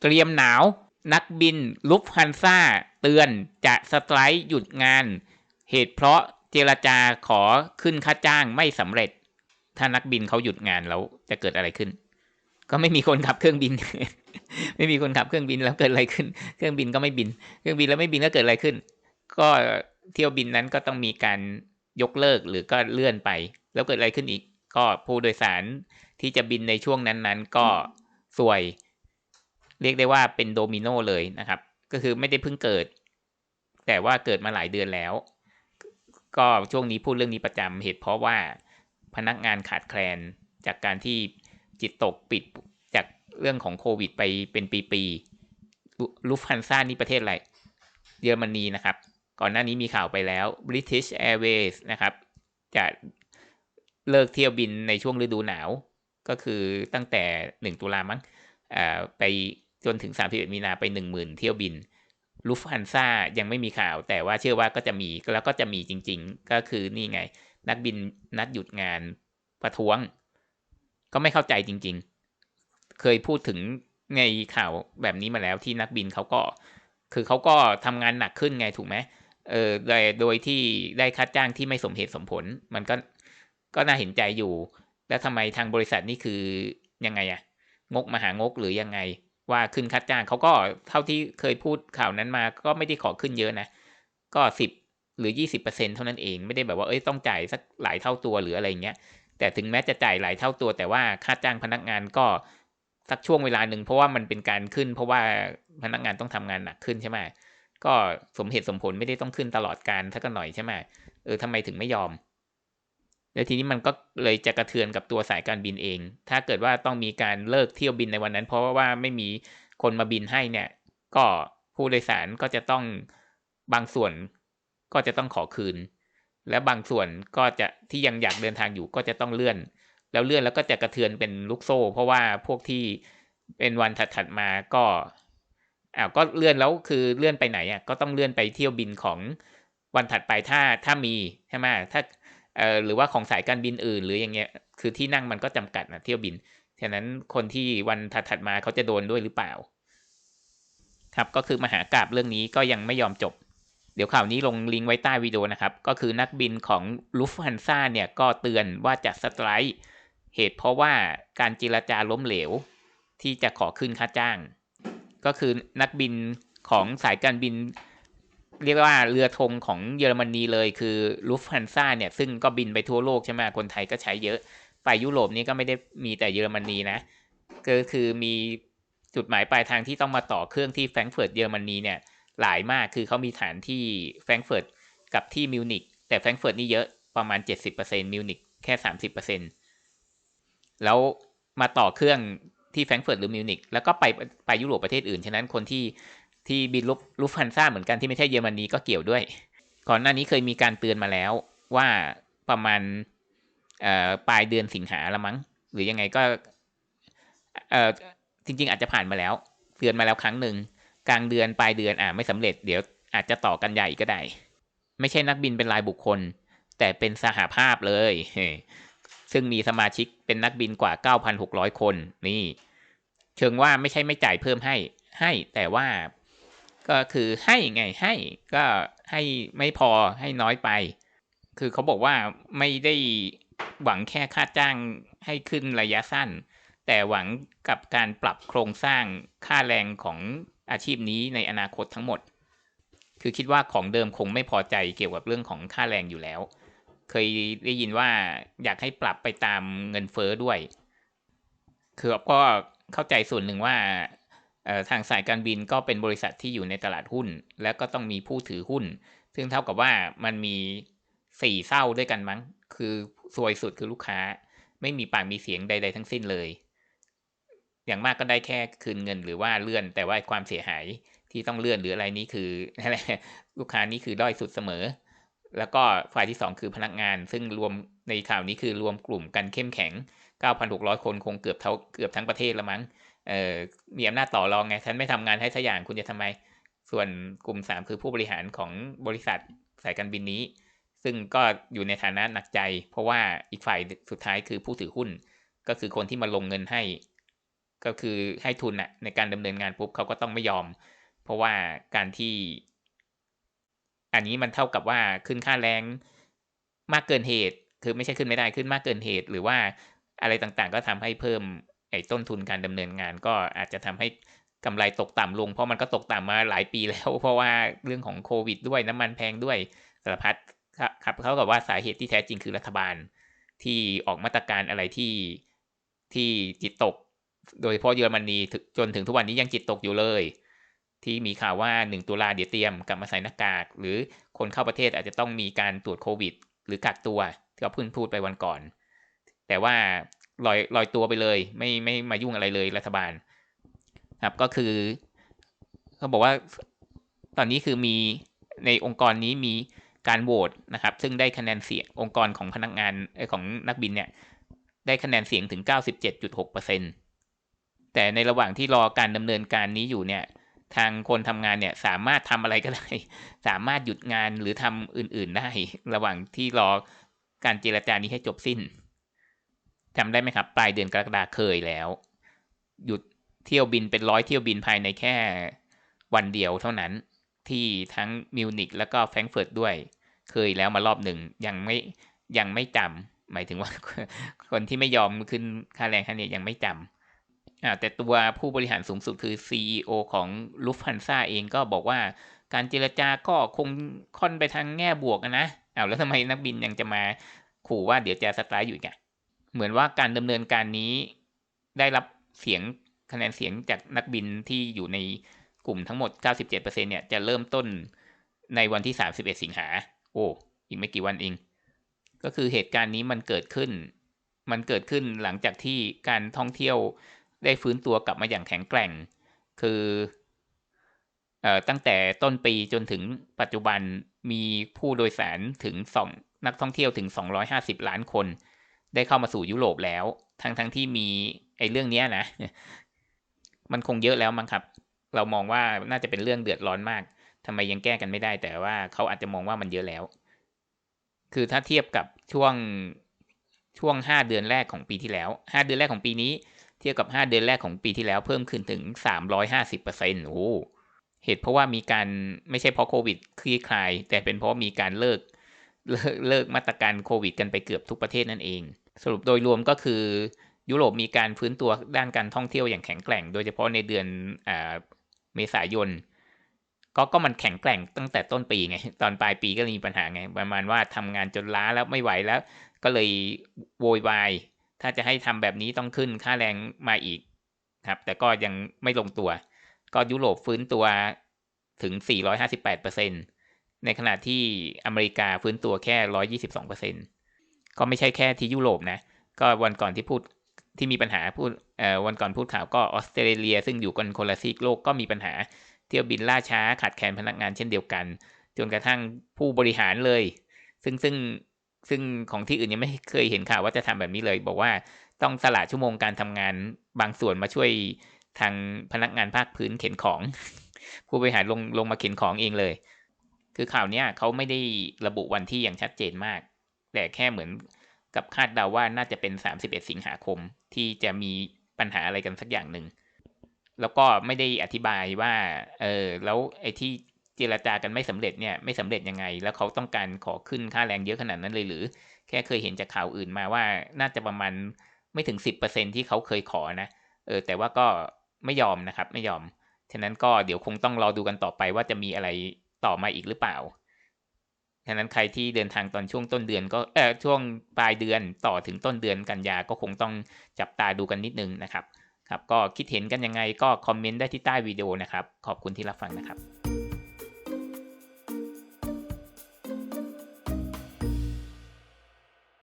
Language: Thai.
เตรียมหนาว นักบินลุฟฮันซ่า เตือนจะสไตรค์หยุดงาน เหตุเพราะเจรจาขอขึ้นค่าจ้างไม่สำเร็จ ถ้านักบินเขาหยุดงานแล้วจะเกิดอะไรขึ้น ก็ไม่มีคนขับเครื่องบิน ไม่มีคนขับเครื่องบินแล้วเกิดอะไรขึ้น เครื่องบินก็ไม่บิน เครื่องบินแล้วไม่บินแล้วเกิดอะไรขึ้น ก็เที่ยวบินนั้นก็ต้องมีการยกเลิกหรือก็เลื่อนไป แล้วเกิดอะไรขึ้นอีก ก็ผู้โดยสารที่จะบินในช่วงนั้นๆ ก็สวย เรียกได้ว่าเป็นโดมิโนเลยนะครับ ก็คือไม่ได้เพิ่งเกิด แต่ว่าเกิดมาหลายเดือนแล้ว ก็ช่วงนี้พูดเรื่องนี้ประจำเหตุเพราะว่าพนักงานขาดแคลนจากการที่จิตตกปิดจากเรื่องของโควิดไปเป็นปีๆลูฟฮันซ่านี่ประเทศอะไร เยอรมนีนะครับ ก่อนหน้านี้มีข่าวไปแล้ว British Airways นะครับ จะเลิกเที่ยวบินในช่วงฤดูหนาว ก็คือตั้งแต่ 1 ตุลามั้งไป จนถึง 31 มีนาไป 10,000 เที่ยวบินลูฟฮันซ่ายังไม่มีข่าว แต่ว่าเชื่อว่าก็จะมีแล้วก็จะมีจริง ๆ ก็คือนี่ไง นักบินนัดหยุดงานประท้วง ก็ไม่เข้าใจจริง ๆ เคยพูดถึงในข่าวแบบนี้มาแล้วที่นักบินเขาก็ คือเขาก็ทำงานหนักขึ้นไงถูกไหมเออโดยโดยที่ได้ค่าจ้างที่ไม่สมเหตุสมผล มันก็ก็น่าเห็นใจอยู่ แล้วทำไมทางบริษัทนี่คือยังไงอะงกมหางกหรือยังไง ว่าขึ้นค่าจ้างเขาก็เท่าที่เคยพูดข่าวนั้นมาก็ไม่ได้ขอขึ้นเยอะนะ ก็สิบหรือยี่สิบเปอร์เซ็นเท่านั้นเองไม่ได้แบบว่าเอ้ยต้องจ่ายสักหลายเท่าตัวหรืออะไรเงี้ยแต่ถึงแม้จะจ่ายหลายเท่าตัว แต่ว่าค่าจ้างพนักงานก็สักช่วงเวลาหนึ่งเพราะว่ามันเป็นการขึ้น เพราะว่าพนักงานต้องทำงานหนักขึ้นใช่ไหมก็สมเหตุสมผลไม่ได้ต้องขึ้นตลอดการถ้าก็หน่อยใช่ไหมเออทำไมถึงไม่ยอม แล้วทีนี้มันก็เลยจะกระเทือนกับตัวสายการบินเอง ถ้าเกิดว่าต้องมีการเลิกเที่ยวบินในวันนั้น เพราะว่าไม่มีคนมาบินให้เนี่ย ก็ผู้โดยสารก็จะต้องบางส่วนก็จะต้องขอคืน และบางส่วนก็จะที่ยังอยากเดินทางอยู่ก็จะต้องเลื่อน แล้วเลื่อนแล้วก็จะกระเทือนเป็นลูกโซ่ เพราะว่าพวกที่เป็นวันถัดๆมาก็อ้าวก็เลื่อนแล้วคือเลื่อนไปไหนอะก็ต้องเลื่อนไปเที่ยวบินของวันถัดไปถ้าถ้ามีใช่ไหมถ้า เอ่อหรือว่าของสายการบินอื่น หรืออย่างเงี้ยคือที่นั่งมันก็จำกัดนะเที่ยวบินฉะนั้นคนที่วันถัดๆมาเขาจะโดนด้วยหรือเปล่า ครับก็คือมหากราบเรื่องนี้ก็ยังไม่ยอมจบ เดี๋ยวข่าวนี้ลงลิงก์ไว้ใต้วิดีโอนะครับ ก็คือนักบินของลูฟฮันซ่าเนี่ยก็เตือนว่าจะสไตร์เหตุเพราะว่าการจิรจาล้มเหลว ที่จะขอขึ้นค่าจ้าง ก็คือนักบินของสายการบิน เรียกว่าเรือธงของเยอรมนีเลยคือลูฟฮันซ่าเนี่ย ซึ่งก็บินไปทั่วโลกใช่ไหมคนไทยก็ใช้เยอะ ไปยุโรปนี่ก็ไม่ได้มีแต่เยอรมนีนะก็คือมีจุดหมายปลายทางที่ต้องมาต่อเครื่องที่แฟรงก์เฟิร์ตเยอรมนีเนี่ยหลายมากคือเขามีฐานที่แฟรงก์เฟิร์ตกับที่มิวนิกแต่แฟรงก์เฟิร์ตนี่เยอะประมาณ 70%มิวนิกแค่ 30%แล้วมาต่อเครื่องที่แฟรงก์เฟิร์ตหรือมิวนิกแล้วก็ไปไปยุโรปประเทศอื่น ฉะนั้นคนที่ ที่บินลุฟลุฟฮันซ่าเหมือนกันที่ไม่ใช่เยอรมนีก็เกี่ยวด้วย ก่อนหน้านี้เคยมีการเตือนมาแล้วว่าประมาณปลายเดือนสิงหาละมั้ง หรือยังไงก็จริง ๆ อาจจะผ่านมาแล้ว เตือนมาแล้วครั้งหนึ่งกลางเดือนปลายเดือนอ่าไม่สำเร็จเดี๋ยวอาจจะต่อกันใหญ่ก็ได้ ไม่ใช่นักบินเป็นรายบุคคล แต่เป็นสหภาพเลยซึ่งมีสมาชิกเป็นนักบินกว่า 9,600 คนนี่ เชิงว่าไม่ใช่ไม่จ่ายเพิ่มให้ ให้แต่ว่า ก็คือให้ไงให้ก็ให้ไม่พอให้น้อยไป คือเขาบอกว่าไม่ได้หวังแค่ค่าจ้างให้ขึ้นระยะสั้น แต่หวังกับการปรับโครงสร้างค่าแรงของอาชีพนี้ในอนาคตทั้งหมด คือคิดว่าของเดิมคงไม่พอใจเกี่ยวกับเรื่องของค่าแรงอยู่แล้ว เคยได้ยินว่าอยากให้ปรับไปตามเงินเฟอ้อด้วย คือก็เข้าใจส่วนหนึ่งว่า ทางสายการบินก็เป็นบริษัทที่อยู่ในตลาดหุ้น แล้วก็ต้องมีผู้ถือหุ้น ซึ่งเท่ากับว่ามันมีสี่เศร้าด้วยกันมั้ง คือซวยสุดคือลูกค้า ไม่มีปากมีเสียงใด ๆ ทั้งสิ้นเลย อย่างมากก็ได้แค่คืนเงินหรือว่าเลื่อน แต่ว่าความเสียหายที่ต้องเลื่อนหรืออะไรนี้คืออะไรลูกค้านี้คือด้อยสุดเสมอ แล้วก็ฝ่ายที่ 2 คือพนักงาน ซึ่งรวมในข่าวนี้คือรวมกลุ่มกันเข้มแข็ง 9,600 คนคงเกือบเท่าเกือบทั้งประเทศแล้วมั้ง เอ่อมีอำนาจต่อรองไง ฉันไม่ทำงานให้สักอย่างคุณจะทำไม ส่วนกลุ่มสามคือผู้บริหารของบริษัทสายการบินนี้ ซึ่งก็อยู่ในฐานะหนักใจ เพราะว่าอีกฝ่ายสุดท้ายคือผู้ถือหุ้น ก็คือคนที่มาลงเงินให้ ก็คือให้ทุนอะในการดำเนินงานปุ๊บเขาก็ต้องไม่ยอม เพราะว่าการที่ อันนี้มันเท่ากับว่าขึ้นค่าแรงมากเกินเหตุ คือไม่ใช่ขึ้นไม่ได้ขึ้นมากเกินเหตุ หรือว่าอะไรต่างๆ ก็ทำให้เพิ่ม ไอ้ต้นทุนการดำเนินงานก็อาจจะทำให้กำไรตกต่ำลง เพราะมันก็ตกต่ำมาหลายปีแล้ว เพราะว่าเรื่องของโควิดด้วยน้ำมันแพงด้วยสารพัดครับครับเขากับว่าสาเหตุที่แท้จริงคือรัฐบาล ที่ออกมาตรการอะไรที่ที่จิตตก โดยเฉพาะเยอรมนีถึงจนถึงทุกวันนี้ยังจิตตกอยู่เลย ที่มีข่าวว่าหนึ่งตุลาเดี๋ยวเตรียมกลับมาใส่หน้ากาก หรือคนเข้าประเทศอาจจะต้องมีการตรวจโควิด หรือกักตัวที่เขาเพิ่งพูดไปวันก่อน แต่ว่า ลอยลอยตัวไปเลย ไม่ไม่มายุ่งอะไรเลยรัฐบาล ครับก็คือเขาบอกว่าตอนนี้คือมีในองค์กรนี้มีการโหวตนะครับ ซึ่งได้คะแนนเสียงองค์กรของพนักงานของนักบินเนี่ย ได้คะแนนเสียงถึง 97.6%แต่ในระหว่างที่รอการดำเนินการนี้อยู่เนี่ย ทางคนทำงานเนี่ยสามารถทำอะไรก็ได้ สามารถหยุดงานหรือทำอื่น ๆ ได้ ระหว่างที่รอการเจรจานี้ให้จบสิ้น จำได้ไหมครับ ปลายเดือนกรกฎาเคยแล้ว หยุดเที่ยวบินเป็นร้อยเที่ยวบินภายในแค่วันเดียวเท่านั้นที่ทั้งมิวนิกแล้วก็แฟรงก์เฟิร์ตด้วย เคยแล้วมารอบหนึ่งยังไม่ยังไม่จำหมายถึงว่าคนที่ไม่ยอมขึ้นค่าแรงค่านี้ยังไม่จำอ่าแต่ตัวผู้บริหารสูงสุดคือ CEO ของลูฟ h ันซาเองก็บอกว่าการเจรจาก็คงค่อนไปทางแง่บวกนะอ้าวแล้วทำไมนักบินยังจะมาขู่ว่าเดี๋ยวจะสไตร์อยู่อีกอะ เหมือนว่าการดำเนินการนี้ได้รับเสียงคะแนนเสียงจากนักบินที่อยู่ในกลุ่มทั้งหมด 97%เนี่ยจะเริ่มต้นในวันที่ 31 สิงหา โอ้ อีกไม่กี่วันเอง ก็คือเหตุการณ์นี้มันเกิดขึ้น มันเกิดขึ้นหลังจากที่การท่องเที่ยวได้ฟื้นตัวกลับมาอย่างแข็งแกร่ง คืออตั้งแต่ต้นปีจนถึงปัจจุบันมีผู้โดยสารถึงสองนักท่องเที่ยวถึง 250 ล้านคน ได้เข้ามาสู่ยุโรปแล้ว ทั้งทั้งที่มีไอ้เรื่องเนี้ยนะ มันคงเยอะแล้วมั้งครับ เรามองว่าน่าจะเป็นเรื่องเดือดร้อนมากทำไมยังแก้กันไม่ได้ แต่ว่าเขาอาจจะมองว่ามันเยอะแล้ว คือถ้าเทียบกับช่วงช่วงห้าเดือนแรกของปีที่แล้วห้าเดือนแรกของปีนี้ เทียบกับห้าเดือนแรกของปีที่แล้วเพิ่มขึ้นถึงสามร้อยห้าสิบเปอร์เซ็นต์โอ้เหตุเพราะว่ามีการไม่ใช่เพราะโควิดคลี่คลาย แต่เป็นเพราะมีการเลิก เลิกมาตรการโควิดกันไปเกือบทุกประเทศนั่นเอง สรุปโดยรวมก็คือยุโรปมีการฟื้นตัวด้านการท่องเที่ยวอย่างแข็งแกร่ง โดยเฉพาะในเดือนเมษายน ก็ก็มันแข็งแกร่งตั้งแต่ต้นปีไง ตอนปลายปีก็มีปัญหาไง ประมาณว่าทำงานจนล้าแล้วไม่ไหวแล้ว ก็เลยโวยวาย ถ้าจะให้ทำแบบนี้ต้องขึ้นค่าแรงมาอีกครับ แต่ก็ยังไม่ลงตัว ก็ยุโรปฟื้นตัวถึง 458% ในขณะที่อเมริกาฟื้นตัวแค่122%ก็ไม่ใช่แค่ที่ยุโรปนะ ก็วันก่อนที่พูดที่มีปัญหาพูดวันก่อนพูดข่าวก็ออสเตรเลีย ซึ่งอยู่กันคนละซีกโลกก็มีปัญหา เที่ยวบินล่าช้าขาดแคลนพนักงานเช่นเดียวกัน จนกระทั่งผู้บริหารเลย ซึ่งซึ่งซึ่งของที่อื่นยังไม่เคยเห็นข่าวว่าจะทำแบบนี้เลย บอกว่าต้องสละชั่วโมงการทำงานบางส่วนมาช่วยทางพนักงานภาคพื้นเข็นของ ผู้บริหารลงลงมาเข็นของเองเลย คือข่าวเนี้ยเขาไม่ได้ระบุวันที่อย่างชัดเจนมาก แต่แค่เหมือนกับคาดเดาว่าน่าจะเป็น 31 สิงหาคมที่จะมีปัญหาอะไรกันสักอย่างหนึ่ง แล้วก็ไม่ได้อธิบายว่า เออ แล้วไอ้ที่เจรจากันไม่สำเร็จเนี่ยไม่สำเร็จยังไง แล้วเขาต้องการขอขึ้นค่าแรงเยอะขนาดนั้นเลยหรือ แค่เคยเห็นจากข่าวอื่นมาว่าน่าจะประมาณไม่ถึง 10%ที่เขาเคยขอนะ เออ แต่ว่าก็ไม่ยอมนะครับ ไม่ยอม ฉะนั้นก็เดี๋ยวคงต้องรอดูกันต่อไปว่าจะมีอะไร ต่อมาอีกหรือเปล่าฉะนั้นใครที่เดินทางตอนช่วงต้นเดือนก็เออช่วงปลายเดือนต่อถึงต้นเดือนกันยาก็คงต้องจับตาดูกันนิดนึงนะครับครับ ก็คิดเห็นกันยังไงก็คอมเมนต์ได้ที่ใต้วิดีโอนะครับ ขอบคุณที่รับฟังนะครับ